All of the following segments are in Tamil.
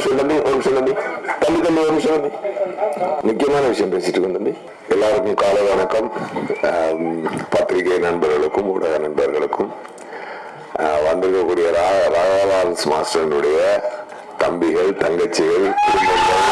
நிமிஷம் தம்பி ஒரு நிமிஷம் தம்பி. தம்பி தம்பி ஒரு நிமிஷம் தம்பி. முக்கியமான விஷயம் பேசிட்டு இருக்கோம் தம்பி. எல்லாருக்கும் காலை வணக்கம். பத்திரிகை நண்பர்களுக்கும் ஊடக நண்பர்களுக்கும். வந்திருக்கக்கூடிய ரா- ராகவான்ஸ் மாஸ்டரனுடைய தம்பிகள் தங்கச்சிகள் குடும்பங்கள்.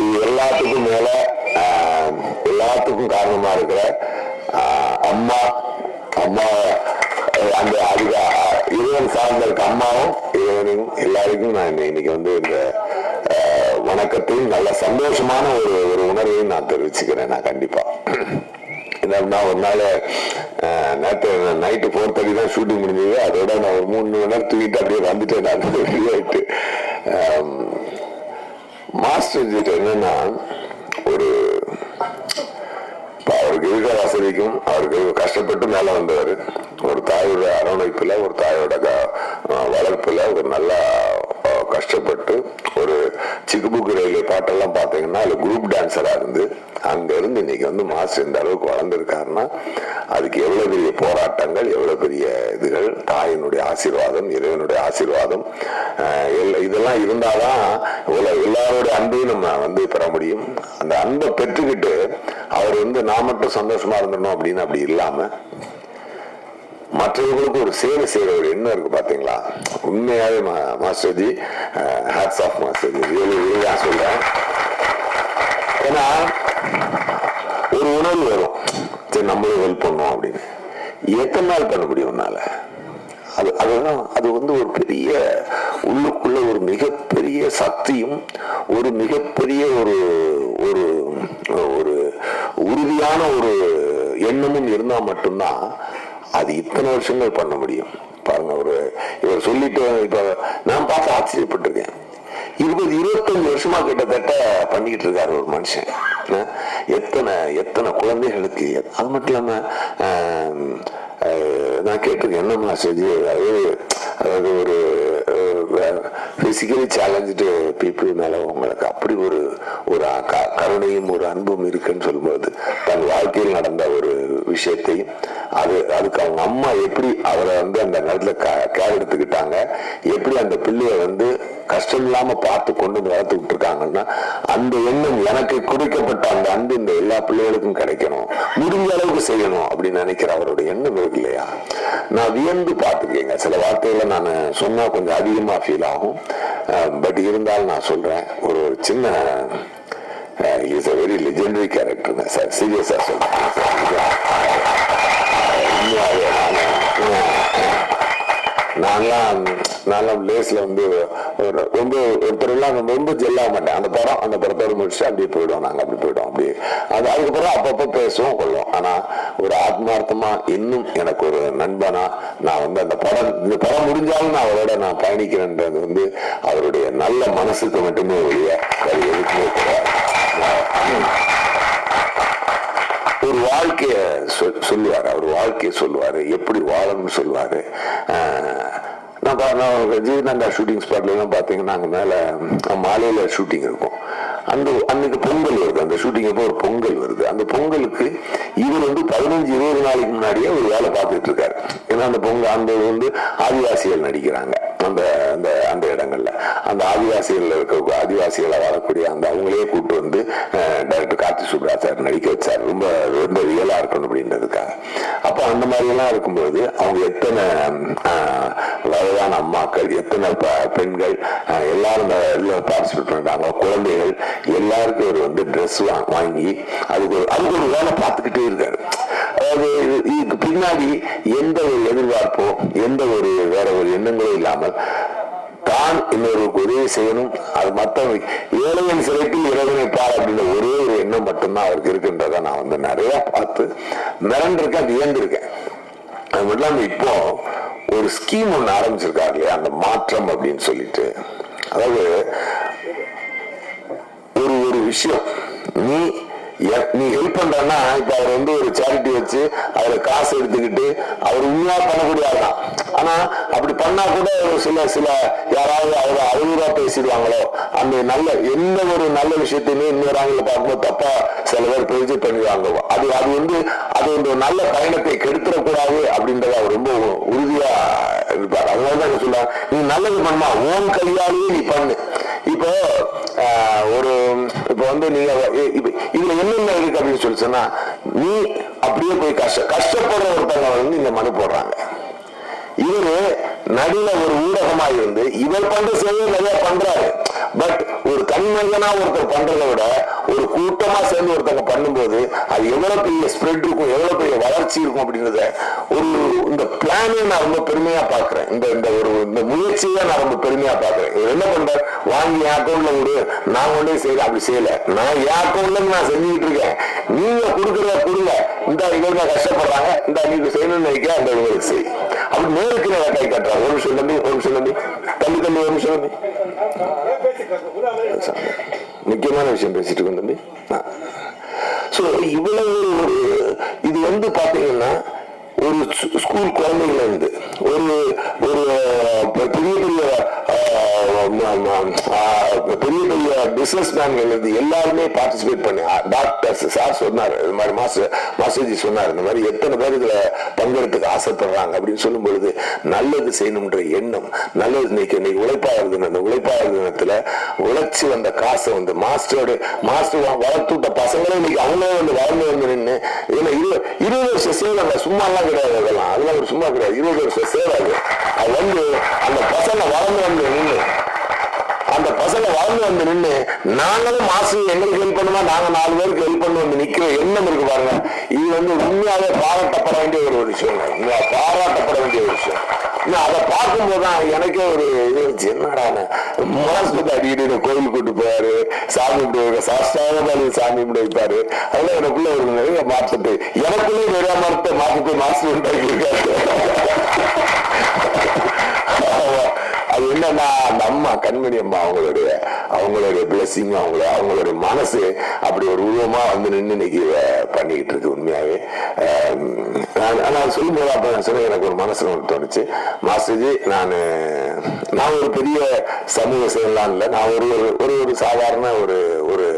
எல்லாத்துக்கும் மேல எல்லாத்துக்கும் காரணமா இருக்கிற அம்மா அம்மா அந்த அதுக்கு இறைவன் சார்ந்த இருக்க அம்மாவும் இறைவனையும் எல்லாருக்கும் நான் இன்னைக்கு வந்து இந்த வணக்கத்தையும் நல்ல சந்தோஷமான ஒரு ஒரு உணர்வையும் நான் தெரிவிச்சுக்கிறேன் நான் கண்டிப்பா. என்னன்னா ஒரு நாள் நேற்று நைட்டு ஃபோர் தேர்ட்டி தான் ஷூட்டிங் முடிஞ்சது. அதோட நான் ஒரு மூணு மணி நேரம் தூக்கிட்டு அப்படியே வந்துட்டேன் நான். வெளியாயிட்டு மாஸ்டர் கிட்ட என்னன்னா ஒரு இப்போ அவருக்கு இருக்கிற வசதிக்கும் அவருக்கு கஷ்டப்பட்டு மேலே வந்தவர். தாயோட அரவணைப்பில் ஒரு தாயோட க- ஒரு நல்லா கஷ்டப்பட்டு ஒரு சிக்குபுக்கு ரயில்வே பாட்டெல்லாம் பார்த்தீங்கன்னா அதில் குரூப் டான்ஸராக இருந்து அங்கேருந்து இன்னைக்கு வந்து மாஸ்டர் இந்த அளவுக்கு வளர்ந்துருக்காருன்னா அதுக்கு எவ்வளோ பெரிய போராட்டங்கள் எவ்வளோ பெரிய இதுகள் தாயினுடைய ஆசீர்வாதம் இறைவனுடைய ஆசீர்வாதம் இதெல்லாம் இருந்தாதான் இவ்வளோ எல்லாரோட அன்பையும் நம்ம வந்து பெற முடியும். அந்த அன்பை பெற்றுக்கிட்டு அவர் வந்து நான் மட்டும் சந்தோஷமா இருந்தணும் அப்படின்னு அப்படி இல்லாமல் மற்றவர்களுக்கு ஒரு சேவை செய்யற ஒரு எண்ணம் இருக்கு பாத்தீங்களா? உண்மையாவே மா- மாஸ்டர்ஜி ஹேட்ஸ் ஆஃப் மாஸ்டர்ஜி இதுதான் சொல்றேன். ஏன்னா ஒரு உணர்வு வரும். சரி நம்மளும் ஹெல்ப் பண்ணோம் அப்படின்னு. எத்தனை நாள் பண்ண முடியும் உன்னால? அது அதுதான் அது வந்து ஒரு பெரிய உள்ளுக்குள்ள ஒரு மிகப்பெரிய சக்தியும் ஒரு மிகப்பெரிய ஒரு ஒரு ஒரு உறுதியான ஒரு எண்ணமும் இருந்தா மட்டும்தான் அது இத்தனை வருஷங்கள் பண்ண முடியும். பாருங்க ஒரு இவர் சொல்லிட்டு இப்ப நான் பார்த்து ஆச்சரியப்பட்டிருக்கேன். இருபது இருபத்தஞ்சு வருஷமா கிட்டத்தட்ட பண்ணிக்கிட்டு இருக்காரு ஒரு மனுஷன். எத்தனை எத்தனை குழந்தைகளுக்கு அது மட்டும் இல்லாம அஹ், நான் கேட்டிருக்கேன் என்னம்மா செஞ்சு அதாவது அதாவது ஒரு பிசிக்கலி சேலஞ்சு பீப்புள் மேலே உங்களுக்கு அப்படி ஒரு ஒரு க- கருணையும் ஒரு அன்பும் இருக்குன்னு சொல்லும்போது தன் வாழ்க்கையில் நடந்த ஒரு விஷயத்தையும் அது அதுக்கு அவங்க அம்மா எப்படி அவரை வந்து அந்த நேரத்துல கேர் எடுத்துக்கிட்டாங்க எப்படி அந்த பிள்ளைய வந்து கஷ்டம் இல்லாம பார்த்து கொண்டு வந்து வளர்த்து விட்டுருக்காங்கன்னா அந்த எண்ணம் எனக்கு கொடுக்கப்பட்ட அந்த அன்பு இந்த எல்லா பிள்ளைகளுக்கும் கிடைக்கணும். முடிஞ்ச அளவுக்கு செய்யணும் அப்படின்னு நினைக்கிற அவரோட எண்ணம் இருக்கு இல்லையா? நான் வியந்து பார்த்துக்கேங்க சில வார்த்தைகளை நான் சொன்னா கொஞ்சம் அதிகமா ஃபீல் ஆகும். Um, பட் இருந்தாலும் நான் சொல்றேன் ஒரு சின்ன is a very legendary character sir சீரியஸாக சொல்றேன் நான்லாம் நான்லாம் லேஸ்ல வந்து ஒரு ரொம்ப ஒருத்தரெல்லாம் ரொம்ப ஜெல்லாக மாட்டேன். அந்த படம் அந்த படத்தோடு முடிச்சு அப்படியே போயிடுவோம் நாங்கள் அப்படி போயிடுவோம் அப்படியே. அது அதுக்கப்புறம் அப்பப்போ பேசுவோம் கொள்ளுவோம். ஆனால் ஒரு ஆத்மார்த்தமாக இன்னும் எனக்கு ஒரு நண்பனா நான் வந்து அந்த படம் இந்த படம் முடிஞ்சாலும் நான் அவரோட நான் பயணிக்கிறேன்றது வந்து அவருடைய நல்ல மனசுக்கு மட்டுமே ஒழிய அது எதுக்குமே கிடையாது. ஒரு வாழ்க்கைய சொல்லுவார். அவர் வாழ்க்கையை சொல்லுவார். எப்படி வாழணும்னு சொல்லுவார். நான் பா- நான் ஷூட்டிங் ஸ்பாட்லாம் பார்த்தீங்கன்னா அங்கே மேலே மாலையில் ஷூட்டிங் இருக்கும். அந்த அன்னைக்கு பொங்கல் வருது. அந்த ஷூட்டிங் அப்போ ஒரு பொங்கல் வருது. அந்த பொங்கலுக்கு இவர் வந்து பதினஞ்சு இருபது நாளைக்கு முன்னாடியே ஒரு வேலை பார்த்துட்டு இருக்காரு. ஏன்னா அந்த பொங்கல் அந்த வந்து ஆதிவாசிகள் நடிக்கிறாங்க. அந்த அந்த அந்த இடங்கள்ல. அந்த ஆதிவாசிகள்ல இருக்க ஆதிவாசிகளை வரக்கூடிய அந்த அவங்களே கூட்டு வந்து டைரக்டர் கார்த்தி சுப்ரா சார் நடிக்க வச்சார். ரொம்ப ரொம்ப ரியலா இருக்கணும் அப்படின்றதுக்காக. அப்போ அந்த மாதிரி எல்லாம் இருக்கும்போது அவங்க எத்தனை ஆஹ், வயதான அம்மாக்கள் எத்தனை பெண்கள் எல்லாரும் எல்லாரும் பார்ட்டிசிபேட் பண்ணுறாங்க குழந்தைகள் எல்லாருக்கும் ஒரு வந்து ட்ரெஸ் வாங்கி அதுக்கு ஒரு அதுக்கு ஒரு வேலை பார்த்துக்கிட்டே இருக்காரு. அதாவது இதுக்கு பின்னாடி எந்த ஒரு எதிர்பார்ப்போ எந்த ஒரு வேற ஒரு எண்ணங்களோ இல்லாமல் நான் இன்னொருக்கு உதவி செய்யணும்? அது மற்றவங்க ஏழையின் சிறைக்கு இறைவனை பார் அப்படின்ற ஒரே ஒரு எண்ணம் மட்டும்தான் அவருக்கு இருக்குன்றத நான் வந்து நிறைய பார்த்து மிரண்டிருக்கேன் வியந்திருக்கேன். அது மட்டும் இல்லாமல் இப்போ ஒரு ஸ்கீம் ஒன்று ஆரம்பிச்சிருக்காரு இல்லையா? அந்த மாற்றம் அப்படின்னு சொல்லிட்டு. அதாவது ஒரு ஒரு விஷயம். நீ நீ ஹெல்ப் பண்றன்னா இப்ப அவர் வந்து ஒரு சேரிட்டி வச்சு அதுல காசு எடுத்துக்கிட்டு அவர் உண்மையா பண்ணக்கூடியதான் ஆனா அப்படி பண்ணா கூட ஒரு சில சில யாராவது அவங்க அறிவுரா பேசிடுவாங்களோ? அந்த நல்ல எந்த ஒரு நல்ல விஷயத்தையுமே இன்னொரு ஆங்கில பார்க்கும்போது தப்பா சில பேர் ப்ரொஜெக்ட் பண்ணிடுவாங்க. அது அது வந்து அது ஒரு நல்ல பயணத்தை கெடுத்துடக்கூடாது அப்படின்றத அவர் ரொம்ப உறுதியா இருப்பார். அதனால தான் சொல்ல நீ நல்லது பண்ணுமா? ஓன் கையாலேயே நீ பண்ணு. இப்போ ஆஹ், ஒரு இப்போ வந்து நீங்க இதுல என்னென்ன இருக்கு அப்படின்னு சொல்லி சொன்னா நீ அப்படியே போய் கஷ்ட கஷ்டப்படுற ஒருத்தவங்க வந்து இந்த மனு போடுறாங்க. இவரு நடுவில் ஒரு ஊடகமா இருந்து இவர் பண்ற சேவை நிறைய பண்றாரு. பட் ஒரு தன்மனிதனா ஒருத்தர் பண்றதை விட ஒரு கூட்டமா சேர்ந்து ஒருத்தங்க பண்ணும்போது அது எவ்வளவு பெரிய ஸ்ப்ரெட் இருக்கும் எவ்வளவு பெரிய வளர்ச்சி இருக்கும் அப்படின்றத ஒரு இந்த பிளானே நான் ரொம்ப பெருமையா பாக்குறேன் இந்த இந்த ஒரு இந்த முயற்சியை நான் ரொம்ப பெருமையா பாக்குறேன் இவர் என்ன பண்ற வாங்கி என் அக்கௌண்ட்ல விடு நான் ஒன்றே செய்யல அப்படி செய்யல. நான் என் அக்கௌண்ட்ல நான் செஞ்சுக்கிட்டு இருக்கேன். நீங்க கொடுக்குறத கொடுங்க. இந்த இவங்க கஷ்டப்படுறாங்க. இந்த நீங்க செய்யணும்னு நினைக்க அந்த இவங்களுக்கு செய்யும் அப்படி நேருக்கு நேரம் கை கட்டுறாங்க ஒரு நிமிஷம் தம்பி ஒரு நிமிஷம் தம்பி. தம்பி தம்பி ஒரு நிமிஷம் தம்பி. முக்கியமான விஷயம் பேசிட்டு இருக்கோம் தம்பி. ஸோ இவ்வளவு ஒரு இது வந்து பார்த்தீங்கன்னா ஒரு ஸ்கூல் குழந்தைகள் இருந்து ஒரு ஒரு பெரிய பெரிய பெரிய பெரிய பிசினஸ் மேன்கள் இருந்து எல்லாருமே பார்ட்டிசிபேட் பண்ணி டாக்டர்ஸ் சார் சொன்னார். இது மாதிரி மாஸ்டர் மாஸ்டர்ஜி சொன்னார். இந்த மாதிரி எத்தனை பேர் இதில் பங்கெடுத்துக்க ஆசைப்படுறாங்க அப்படின்னு சொல்லும் பொழுது நல்லது செய்யணும்ன்ற எண்ணம் நல்லது இன்னைக்கு இன்னைக்கு உழைப்பாளர் தினம் அந்த உழைப்பாளர் தினத்தில் உழைச்சி வந்த காசை வந்து மாஸ்டரோட மாஸ்டர் வளர்த்து விட்ட பசங்களே இன்னைக்கு அவங்களே வந்து வளர்ந்து வந்து நின்று ஏன்னா இரு- இருபது வருஷம் சேவை சும்மாலாம் கிடையாது அதெல்லாம். அதெல்லாம் ஒரு சும்மா கிடையாது. இருபது வருஷம் சேவை அது வந்து அந்த பசங்க வளர்ந்து வந்து நின்று அந்த பசங்க வளர்ந்து வந்து நின்று நாங்களும் மாசு எங்களுக்கு ஹெல்ப் பண்ணுமா? நாங்க நாலு பேருக்கு ஹெல்ப் பண்ணி வந்து நிக்கிற எண்ணம் இருக்கு பாருங்க. இது வந்து உண்மையாவே பாராட்டப்பட வேண்டிய ஒரு விஷயம் உண்மையா பாராட்டப்பட வேண்டிய ஒரு விஷயம். இன்னும் அதை பார்க்கும்போது தான் எனக்கே ஒரு இது இருந்துச்சு என்னடா மாசத்துக்கு அடிக்கடி கோயில் கூட்டு போவாரு சாமி கும்பிட்டு சாஸ்தாவ சாமி கும்பிட வைப்பாரு. அதெல்லாம் எனக்குள்ள ஒரு நிறைய மாற்றத்தை எனக்குள்ளே நிறைய மரத்தை மாற்றத்தை மாஸ்டர் உண்டாக்கி இருக்காரு அது என்னன்னா அந்த அம்மா கண்மணி அம்மா அவங்களுடைய அவங்களுடைய பிளஸிங் அவங்கள அவங்களுடைய மனசு அப்படி ஒரு உருவமா வந்து நின்று இன்னைக்கு பண்ணிக்கிட்டு இருக்கு உண்மையாவே. நான் சொல்லும்போது அப்ப நான் சொன்னேன் எனக்கு ஒரு மனசுல ஒன்று தோணுச்சு. மாஸ்டர்ஜி நான் நான் ஒரு பெரிய சமூக செயலாம் இல்லை. நான் ஒரு ஒரு ஒரு ஒரு சாதாரண ஒரு ஒரு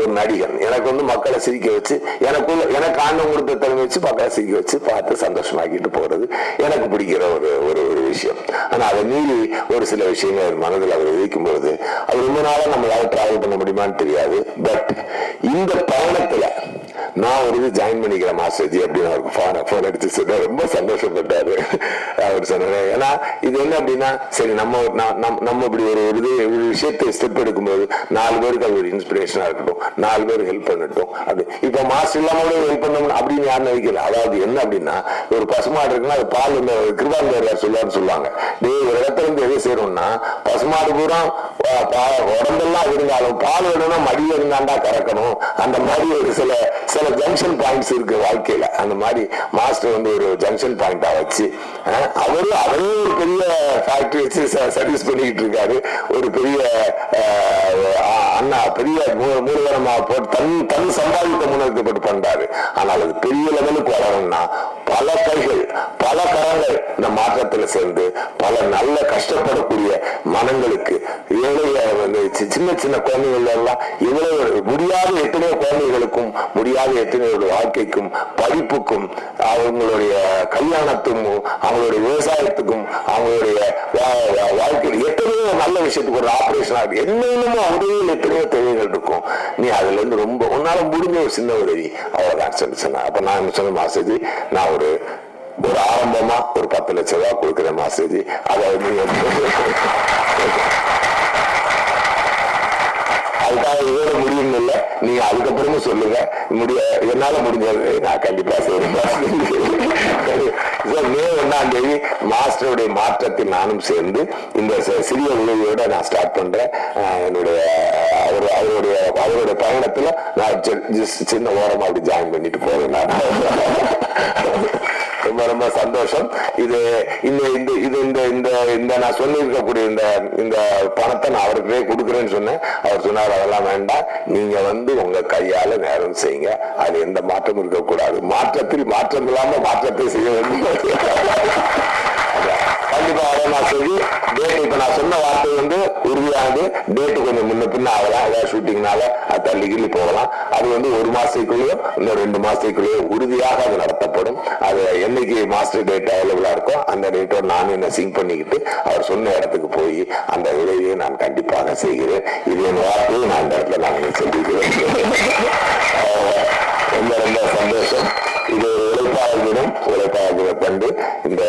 ஒரு நடிகன். எனக்கு வந்து மக்களை சிரிக்க வச்சு எனக்குள்ள எனக்கு ஆண்டம் கொடுத்த திறமை வச்சு மக்களை சிரிக்க வச்சு பார்த்து சந்தோஷமாக்கிட்டு போறது எனக்கு பிடிக்கிற ஒரு ஒரு ஒரு விஷயம். ஆனா அதை மீறி ஒரு சில விஷயங்கள் என் மனதில் அவர் விதிக்கும் பொழுது அது ரொம்ப நாளாக நம்மளால டிராவல் பண்ண முடியுமான்னு தெரியாது. பட் இந்த பயணத்துல நான் ஒரு இது ஜாயின் பண்ணிக்கிறேன் மாஸ்டர்ஜி அப்படின்னு அவருக்கு ஃபோன் ஃபோன் அடிச்சு சொன்னார். ரொம்ப சந்தோஷப்பட்டாரு. அவர் சொன்னாரு ஏன்னா இது என்ன அப்படின்னா சரி நம்ம நம்ம இப்படி ஒரு ஒரு இது ஒரு விஷயத்தை ஸ்டெப் எடுக்கும்போது நாலு பேருக்கு அது ஒரு இன்ஸ்பிரேஷனா இருக்கட்டும் நாலு பேர் ஹெல்ப் பண்ணட்டும் அப்படி. இப்போ மாஸ்டர் இல்லாம கூட ஹெல்ப் பண்ணணும் அப்படின்னு யாரும் நினைக்கல. அதாவது என்ன அப்படின்னா ஒரு பசுமாடு இருக்குன்னா அது பால் இந்த கிருபாந்தர் சொல்லுவான்னு சொல்லுவாங்க. டேய் ஒரு இடத்துல இருந்து எது செய்யணும்னா பசுமாடு பூரா உடம்பெல்லாம் இருந்தாலும் பால் வேணும்னா மடியில் இருந்தாண்டா கறக்கணும். அந்த மாதிரி ஒரு சில சில ஜங்ஷன் பாயிண்ட்ஸ் இருக்கு வாழ்க்கையில. அந்த மாதிரி மாஸ்டர் வந்து ஒரு ஜங்ஷன் பாயிண்டா வச்சு அவரும் அவரு அவரே ஒரு பெரிய ஃபேக்டரி வச்சு சர்வீஸ் பண்ணிக்கிட்டு இருக்காரு. ஒரு பெரிய அண்ணா பெரிய மூ- போட்டு தன் தன் சம்பாதித்த முன்னெடுக்கப்பட்டு பண்றாரு. ஆனால் அது பெரிய லெவலுக்கு வளரணும்னா பல கைகள் பல கரங்கள் இந்த மாற்றத்தில் சேர்ந்து பல நல்ல கஷ்டப்படக்கூடிய மனங்களுக்கு ஏழை வந்து சி- சின்ன சின்ன குழந்தைகள் எல்லாம் இவ்வளவு முடியாத எத்தனையோ குழந்தைகளுக்கும் முடியாத எத்தனையோ வாழ்க்கைக்கும் படிப்புக்கும் அவங்களுடைய கல்யாணத்துக்கும் அவங்களுடைய விவசாயத்துக்கும் அவங்களுடைய வாழ்க்கையில் எத்தனையோ நல்ல விஷயத்துக்கு ஒரு ஆபரேஷன் ஆகுது. என்னென்னமோ உதவியில் எத்தனையோ தேவைகள் இருக்கும். நீ அதுல இருந்து ரொம்ப உன்னால முடிஞ்ச ஒரு சின்ன உதவி. அவ்வளவுதான். சொல்லி அப்ப நான் சொன்ன மாசேஜி நான் ஒரு ஒரு ஆரம்பமா ஒரு பத்து லட்சம் ரூபா கொடுக்குறேன் மாசேஜி அதை நீங்க அதுக்காக இதோட முடியும் இல்லை. நீங்க அதுக்கப்புறமும் சொல்லுங்க. முடிய என்னால முடிஞ்சது நான் கண்டிப்பா செய்யறேன் மே ஒன்னாம் தேதி மாஸ்டருடைய மாற்றத்தில் நானும் சேர்ந்து இந்த சிறிய உதவியோட நான் ஸ்டார்ட் பண்றேன். என்னுடைய இடத்துல நான் ஜஸ்ட் சின்ன ஓரமா அப்படி ஜாயின் பண்ணிட்டு போறேன் நான். ரொம்ப ரொம்ப சந்தோஷம். இது இந்த இந்த இது இந்த இந்த இந்த நான் சொல்லியிருக்கக்கூடிய இந்த இந்த பணத்தை நான் அவருக்கே கொடுக்குறேன்னு சொன்னேன். அவர் சொன்னார் அதெல்லாம் வேண்டாம். நீங்க வந்து உங்க கையால நேரம் செய்யுங்க. அது எந்த மாற்றமும் இருக்கக்கூடாது. மாற்றத்தில் மாற்றம் இல்லாம மாற்றத்தை செய்ய வேண்டும். கண்டிப்பா சொல்லி டேட் இப்ப நான் சொன்ன வார்த்தை வந்து உறுதியானது. டேட்டு கொஞ்சம் முன்ன பின்ன ஆகலாம். ஏதாவது ஷூட்டிங்னால அது தள்ளிக்கிள்ளி போகலாம். அது வந்து ஒரு மாசத்துக்குள்ளேயோ இன்னும் ரெண்டு மாசத்துக்குள்ளேயோ உறுதியாக அது நடத்தப்படும். அது என்னைக்கு மாஸ்டர் டேட் அவைலபிளா இருக்கோ அந்த டேட்டோட நானும் என்ன சிங்க் பண்ணிக்கிட்டு அவர் சொன்ன இடத்துக்கு போய் அந்த உதவியை நான் கண்டிப்பாக செய்கிறேன். இது என் வார்த்தையை நான் அந்த இடத்துல நான் சொல்லிக்கிறேன். ரொம்ப ரொம்ப சந்தோஷம். இது ஒரு உழைப்பாளர் கண்டு இந்த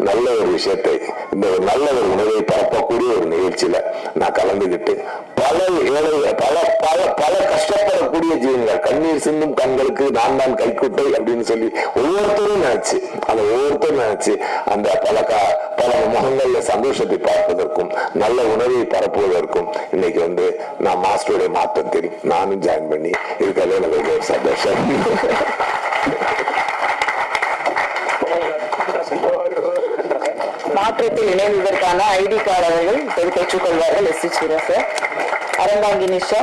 நல்ல ஒரு விஷயத்தை இந்த ஒரு நல்ல ஒரு உணவை பரப்பக்கூடிய ஒரு நிகழ்ச்சியில நான் கலந்துகிட்டு பல ஏழை பல பல பல கஷ்டப்படக்கூடிய ஜீவன்கள் கண்ணீர் சிந்தும் கண்களுக்கு நான் தான் கைக்குட்டை அப்படின்னு சொல்லி ஒவ்வொருத்தரும் நினைச்சு அந்த ஒவ்வொருத்தரும் நினைச்சு அந்த பல க- பல முகங்கள்ல சந்தோஷத்தை பார்ப்பதற்கும் நல்ல உணவை பரப்புவதற்கும் இன்னைக்கு வந்து நான் மாஸ்டருடைய மாற்றத்தில் நானும் ஜாயின் பண்ணி இருக்கிறது எனக்கு ஒரு சந்தோஷம். மாற்றத்தில் இணைந்ததற்கான ஐடி கார்டு அவர்கள் இப்போது பெற்றுக்கொள்வார்கள். S. C sir. Aranthangi Nisha.